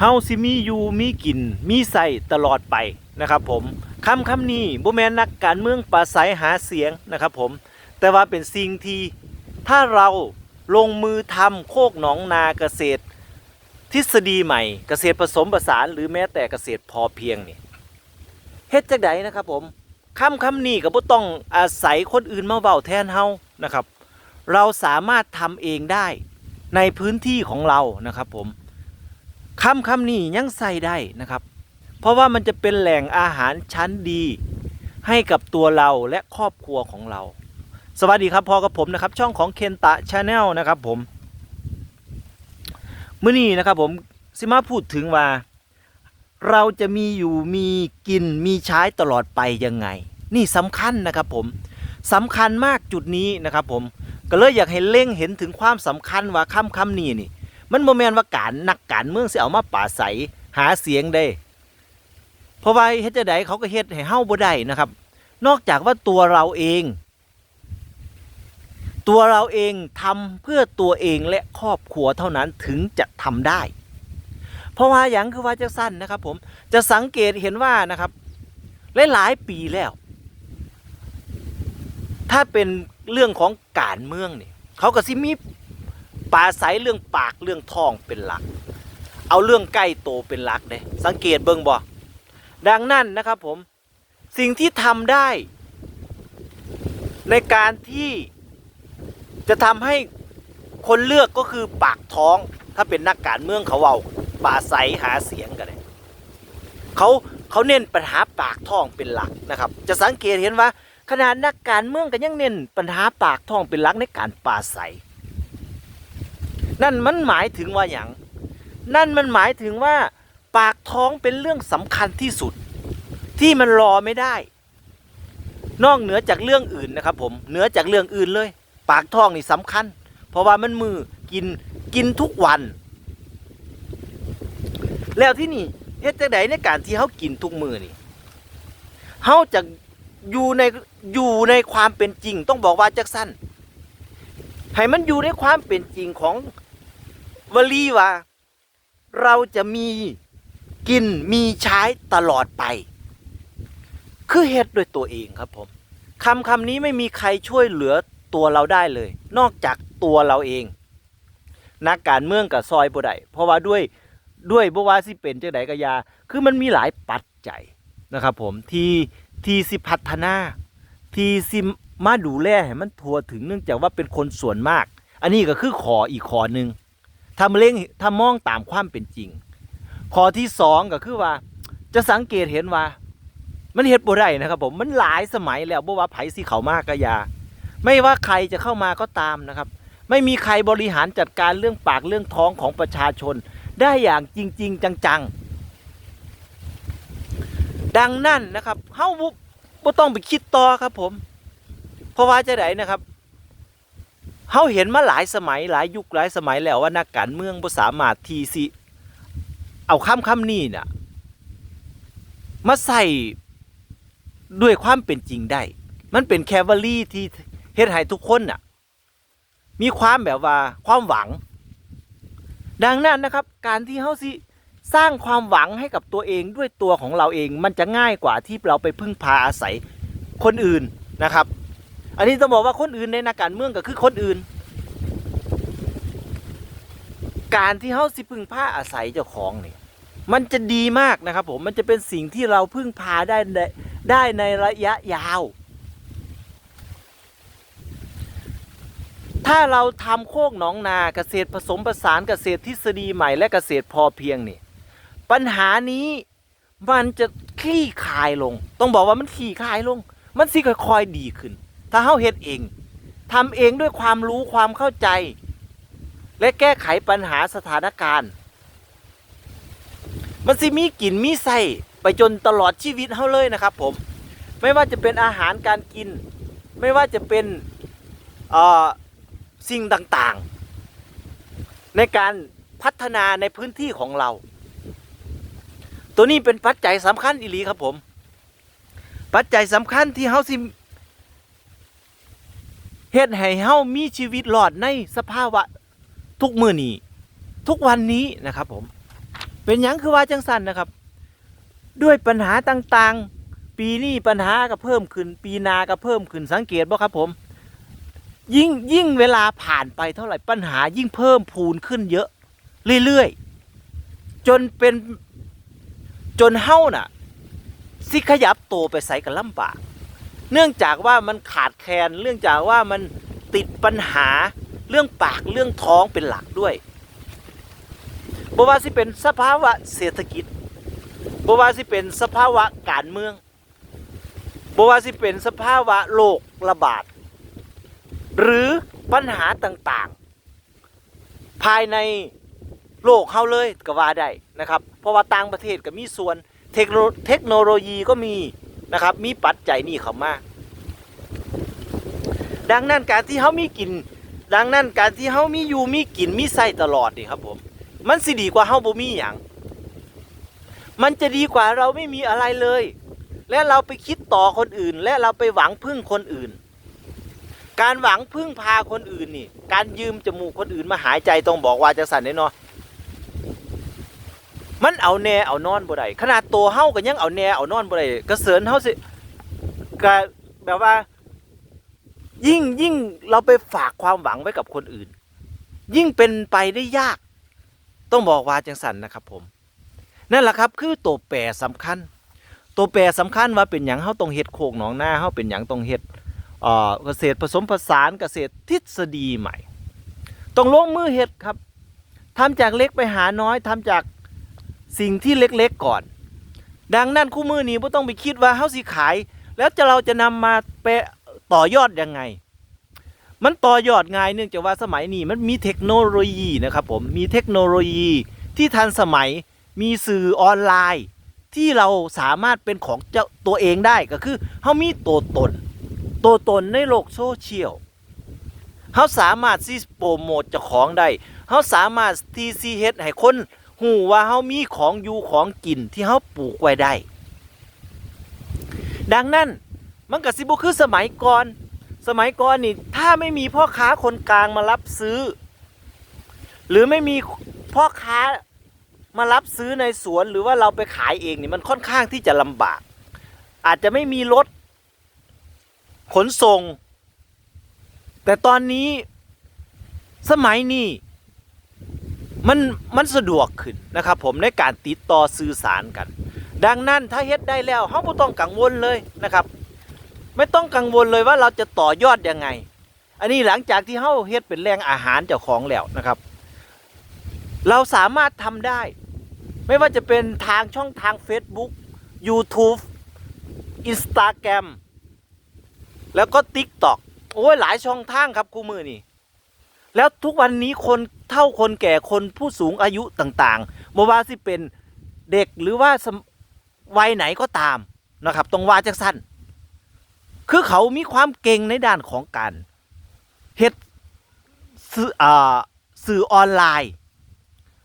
เฮาสิมีอยู่มีกิน มีใส่ตลอดไปนะครับผมคำคำนี้บ่แม่นนักการเมืองปราศัยหาเสียงนะครับผมแต่ว่าเป็นสิ่งที่ถ้าเราลงมือทำโคกหนองนาเกษตร ทฤษฎีใหม่เกษตรผสมผสานหรือแม้แต่เกษตรพอเพียงนี่เฮ็ดจังไดนะครับผมคำคำนี้ก็บ่ต้องอาศัยคนอื่นมาเว้าแทนเฮานะครับ เราสามารถทำเองได้ในพื้นที่ของเรานะครับผม คำคำนี้ยังใส่ได้นะครับ เพราะว่ามันจะเป็นแหล่งอาหารชั้นดี ให้กับตัวเราและครอบครัวของเรา สวัสดีครับพอกับผมนะครับ ช่องของเคนตะชาแนลนะครับผมเมื้อนี้นะครับผมสิมาพูดถึงว่า เราจะมีอยู่มีกินมีใช้ตลอดไปยังไง นี่สำคัญนะครับผมสำคัญมากจุดนี้นะครับผมก็เลยอยากให้เล็งเห็นถึงความสำคัญว่าคำคำนี้นี่ มันโมแมนว่าการนักการเมืองสิเอามาป่าใสหาเสียงได้ เพราะว่าเฮ็ดจะไดเขาก็เฮ็ดให้เฮาบ่ได้นะครับ นอกจากว่าตัวเราเอง ตัวเราเองทำเพื่อตัวเองและครอบครัวเท่านั้นถึงจะทำได้ เพราะว่าอย่างคือว่าจะสั้นนะครับ ผมจะสังเกตเห็นว่านะครับหลายๆปีแล้ว ถ้าเป็นเรื่องของการเมืองเนี่ยเขาก็สิมี ปลาใสเรื่องปากเรื่องท้องเป็นหลัก เอาเรื่องใกล้โตเป็นหลักเลยสังเกตเบิ่งบ่ดังนั้นนะครับผมสิ่งที่ทำได้ ในการที่จะทำให้คนเลือกก็คือปากท้อง ถ้าเป็นนักการเมืองเขาเอาปลาใสหาเสียงกันเลยเขาเขาเน้นปัญหาปากท้องเป็นหลักนะครับ จะสังเกตเห็นว่าขนาดนักการเมืองก็ยังเน้นปัญหาปากท้องเป็นหลักในการปราศัย นั่นมันหมายถึงว่าอย่าง นั่นมันหมายถึงว่า ปากท้องเป็นเรื่องสำคัญที่สุด ที่มันรอไม่ได้ นอกเหนือจากเรื่องอื่นนะครับ ผมเหนือจากเรื่องอื่นเลย ปากท้องนี่สำคัญ เพราะว่ามันมือกินกินทุกวัน แล้วที่นี่เฮ็ดจังไดในการที่เขากินทุกมือนี่เขาจะอยู่ในอยู่ในความเป็นจริง ต้องบอกว่าจักสั้นให้มันอยู่ในความเป็นจริงของ วลีว่า เราจะมีกินมีใช้ตลอดไป คือเฮ็ดด้วยตัวเองครับผมคำคำนี้ไม่มีใครช่วยเหลือตัวเราได้เลย นอกจากตัวเราเอง นักการเมืองกับซอยบ่ได้เพราะว่าด้วยด้วยบ่ว่าสิเป็นจังไดก็ยา คือมันมีหลายปัจจัยนะครับผมที่ที่สิพัฒนาที่สิมาดูแลให้มันทั่วถึงเนื่องจากว่าเป็นคนส่วนมาก อันนี้ก็คือขออีกขอหนึ่ง ถ้ามเล่งถ้ามองตามความเป็นจริง ข้อที่สองก็คือว่า จะสังเกตเห็นว่า มันเฮ็ดบ่ได้นะครับ ผมมันหลายสมัยแล้วบ่ว่าไผสิเข้ามากก็ยา ไม่ว่าใครจะเข้ามาก็ตามนะครับ ไม่มีใครบริหารจัดการเรื่องปากเรื่องท้องของประชาชน ได้อย่างจริง ๆ จังๆ ดังนั้นนะครับเฮาบ่บ่ต้องไปคิดต่อครับผม เพราะว่าจะไดนะครับ เฮาเห็นมาหลายสมัยหลายยุคหลายสมัยแล้วว่านักการเมืองบ่สามารถที่สิเอาคำคำนี้น่ะมาใส่ด้วยความเป็นจริงได้ มันเป็นแควารีที่เฮ็ดให้ทุกคนน่ะมีความแบบว่าความหวัง ดังนั้นนะครับ การที่เฮาสิสร้างความหวังให้กับตัวเองด้วยตัวของเราเองมันจะง่ายกว่าที่เราไปพึ่งพาอาศัยคนอื่นนะครับ อันนี้ต้องบอกว่าคนอื่นในนักการเมืองก็คือคนอื่น การที่เฮาสิพึ่งพาอาศัยเจ้าของนี่มันจะดีมากนะครับผมมันจะเป็นสิ่งที่เราพึ่งพาได้ได้ในระยะยาว ถ้าเราทำโคกหนองนาเกษตรผสมผสานเกษตรทฤษฎีใหม่และเกษตรพอเพียงนี่ปัญหานี้มันจะคลี่คลายลง ต้องบอกว่ามันคลี่คลายลง มันสิค่อยๆดีขึ้น ถ้าเฮาเฮ็ดเองทำเองด้วยความรู้ความเข้าใจ และแก้ไขปัญหาสถานการณ์ มันสิมีกลิ่นมีไส้ไปจนตลอดชีวิตเฮาเลยนะครับ ผม ไม่ว่าจะเป็นอาหารการกิน ไม่ว่าจะเป็นสิ่งต่างๆ ในการพัฒนาในพื้นที่ของเรา ตัวนี้เป็นปัจจัยสำคัญอีหลีครับผม ปัจจัยสำคัญที่เฮาสิ เฮ็ดให้เฮามีชีวิตรอดในสภาวะทุกมือนี้ทุกวันนี้นะครับผม เป็นหยังคือว่าจังสันนะครับ ด้วยปัญหาต่างๆ ปีนี้ปัญหาก็เพิ่มขึ้น ปีนาก็เพิ่มขึ้นสังเกตบ่ครับผม ยิ่งยิ่งเวลาผ่านไปเท่าไหร่ปัญหายิ่งเพิ่มพูนขึ้นเยอะ เรื่อยๆ จนเป็นจนเฮ้าน่ะ สิขยับโตไปใส่กันลำบาก เนื่องจากว่ามันขาดแคลนเรื่องจากว่ามันติดปัญหาเรื่องปากเรื่องท้องเป็นหลักด้วยบว่าสิเป็นสภาวะเศรษฐกิจบว่าสิเป็นสภาวะการเมืองบว่าสิเป็นสภาวะโรคระบาด หรือปัญหาต่างๆ ภายในโลกเฮาเลยก็ว่าได้นะครับ เพราะว่าต่างประเทศก็มีส่วนเทคโนโลยีก็มี นะครับ มีปัจจัยนี่เข้ามาดังนั้นการที่เฮามีกิน ดังนั้นการที่เฮามีอยู่มีกินมีใส่ตลอดนี่ครับผมมันสิดีกว่าเฮาบ่มีหยังมันจะดีกว่าเราไม่มีอะไรเลย และเราไปคิดต่อคนอื่น และเราไปหวังพึ่งคนอื่น การหวังพึ่งพาคนอื่นนี่ การยืมจมูกคนอื่นมาหายใจต้องบอกว่าจะสั่นแน่นาะ มันเอาแน่เอานอนบ่ได้ขนาดตัวเฮาก็ยังเอาแน่เอานอนบ่ได้กระเสริญเฮาสิก็แบบว่า ยิ่งยิ่งเราไปฝากความหวังไว้กับคนอื่น ยิ่งเป็นไปได้ยาก ต้องบอกว่าจังสันนะครับผม นั่นแหละครับคือตัวแปรสำคัญ ตัวแปรสำคัญว่าเป็นหยังเฮาต้องเฮ็ดโคกหนองหน้าเฮาเป็นหยังต้องเฮ็ดเอ่อเกษตรผสมผสานเกษตรทฤษฎีใหม่ ต้องลงมือเฮ็ดครับทำจากเล็กไปหาน้อยทำจาก สิ่งที่เล็กๆก่อน ดังนั้นคู่มือนี้บ่ต้องไปคิดว่าเฮาสิขาย แล้วจะเราจะนำมาไปต่อยอดยังไง มันต่อยอดง่ายเนื่องจากว่าสมัยนี้มันมีเทคโนโลยีนะครับผมมีเทคโนโลยีที่ทันสมัยมีสื่อออนไลน์ ที่เราสามารถเป็นของเจ้าตัวเองได้ก็คือเขามีตัวตน ตัวตนในโลกโซเชียลเขาสามารถซีโปรโมทเจ้าของได้เขาสามารถทีซีเฮ็ดให้คน หูว่าเขามีของอยู่ของกินที่เขาปลูกไว้ได้ ดังนั้นมันก็สิบุคือสมัยก่อน สมัยก่อนนี่ถ้าไม่มีพ่อค้าคนกลางมารับซื้อ หรือไม่มีพ่อค้ามารับซื้อในสวนหรือว่าเราไปขายเองนี่มันค่อนข้างที่จะลำบาก อาจจะไม่มีรถขนส่ง แต่ตอนนี้สมัยนี้ มันมันสะดวกขึ้นนะครับผมในการติดต่อสื่อสารกัน ดังนั้นถ้าเฮ็ดได้แล้วเขาไม่ต้องกังวลเลยนะครับ ไม่ต้องกังวลเลยว่าเราจะต่อยอดยังไง อันนี้หลังจากที่เขาเฮ็ดเป็นแรงอาหารเจ้าของแล้วนะครับ เราสามารถทำได้ ไม่ว่าจะเป็นทางช่องทาง Facebook YouTube Instagram แล้วก็ TikTok โอ้ยหลายช่องทางครับคู่มือนี่ แล้วทุกวันนี้คนเท่าคนแก่คนผู้สูงอายุต่างๆบ่ว่าสิเป็นเด็กหรือว่าวัยไหนก็ตามนะครับต้องว่าจักสั้นคือเขามีความเก่งในด้านของการเฮ็ดสื่ออสื่อออนไลน์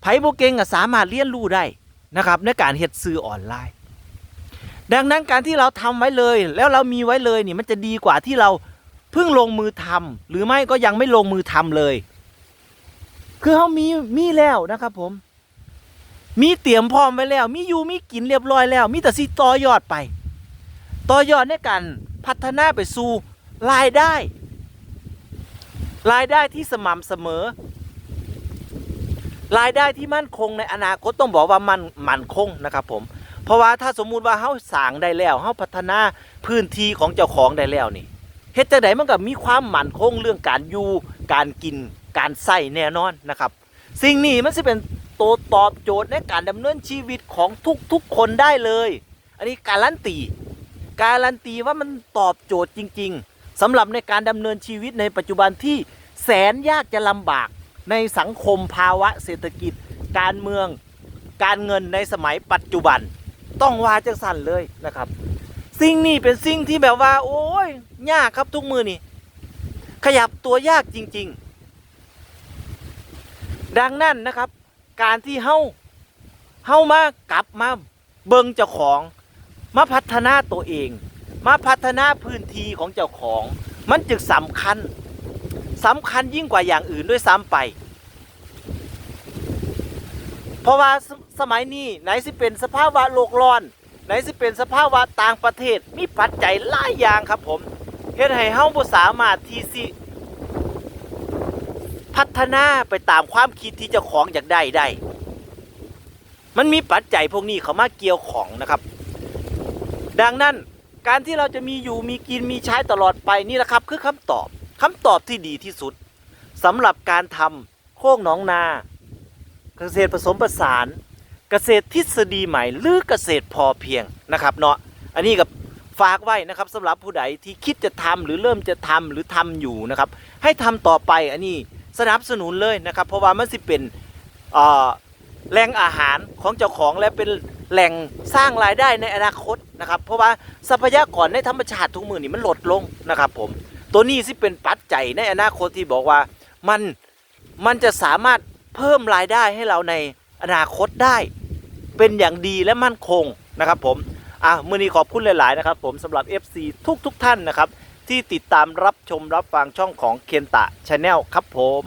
ไผบ่เก่งก็สามารถเรียนรู้ได้นะครับในการเฮ็ดสื่อออนไลน์ ดังนั้นการที่เราทำไว้เลยแล้วเรามีไว้เลยนี่มันจะดีกว่าที่เรา เพิ่งลงมือทำหรือไม่ก็ยังไม่ลงมือทำเลย คือเขามีมีแล้วนะครับ ผม มีเตรียมพร้อมไว้แล้ว มีอยู่มีกินเรียบร้อยแล้ว มีแต่สิต่อยอดไป ต่อยอดในการพัฒนาไปสู่รายได้ รายได้ที่สม่ำเสมอ รายได้ที่มั่นคงในอนาคตต้องบอกว่ามันมั่นคงนะครับ ผมเพราะว่าถ้าสมมุติว่าเฮาสางได้แล้วเฮาพัฒนาพื้นที่ของเจ้าของได้แล้วนี่ เฮ็ดจังไดมันก็มีความมั่นคงเรื่องการอยู่การกินการใส่แน่นอนนะครับ สิ่งนี้มันสิเป็นตัวตอบโจทย์ในการดำเนินชีวิตของทุกๆคนได้เลย อันนี้การันตีการันตีว่ามันตอบโจทย์จริง ๆสำหรับในการดำเนินชีวิตในปัจจุบันที่แสนยากจะลำบากในสังคมภาวะเศรษฐกิจ การเมืองการเงินในสมัยปัจจุบัน ต้องว่าจังสั่นเลยนะครับ สิ่งนี้เป็นสิ่งที่แบบว่า โอ้ยยากครับทุกมือนี่ ขยับตัวยากจริง ๆ ดังนั้นนะครับ การที่เฮาเฮามากลับมาเบิงเจ้าของ มาพัฒนาตัวเอง มาพัฒนาพื้นที่ของเจ้าของ มันจึงสำคัญสำคัญยิ่งกว่าอย่างอื่นด้วยซ้ำไปเพราะว่าสสมัยนี้ไหนสิเป็นสภาพวะโลกร้อน ไหนสิเป็นสภาพวะต่างประเทศมีปัจจัยหลายอย่างครับผมเฮ็ดให้เฮาบ่สามารถที่สิพัฒนาไปตามความคิดที่เจ้าของอยากได้ได้ มันมีปัจจัยพวกนี้เขามาเกี่ยวของนะครับ ดังนั้นการที่เราจะมีอยู่มีกินมีใช้ตลอดไปนี่แหละครับ คือคำตอบคำตอบที่ดีที่สุดสำหรับการทำโค้งหนองนา เกษตรผสมผสาน เกษตรทฤษฎีใหม่ หรือเกษตรพอเพียงนะครับเนาะอันนี้กับฝากไว้นะครับสำหรับผู้ใดที่คิดจะทำหรือเริ่มจะทำหรือทำอยู่นะครับ ให้ทำต่อไปอันนี้สนับสนุนเลยนะครับ เพราะว่ามันสิเป็นแหล่งอาหารของเจ้าของและเป็นแหล่งสร้างรายได้ในอนาคตนะครับ เพราะว่าทรัพยากรในธรรมชาติทุกมือนี่มันลดลงนะครับผมตัวนี้สิเป็นปัจจัยในอนาคตที่บอกว่ามันมันจะสามารถเพิ่มรายได้ให้เราในอนาคตได้ เป็นอย่างดีและมั่นคงนะครับผมอะมือนี้ขอบคุณหลาย ๆ นะครับผมสำหรับ FC ทุก ๆ ท่านนะครับ ที่ติดตามรับชมรับฟังช่องของเคนตะชาแนลครับผม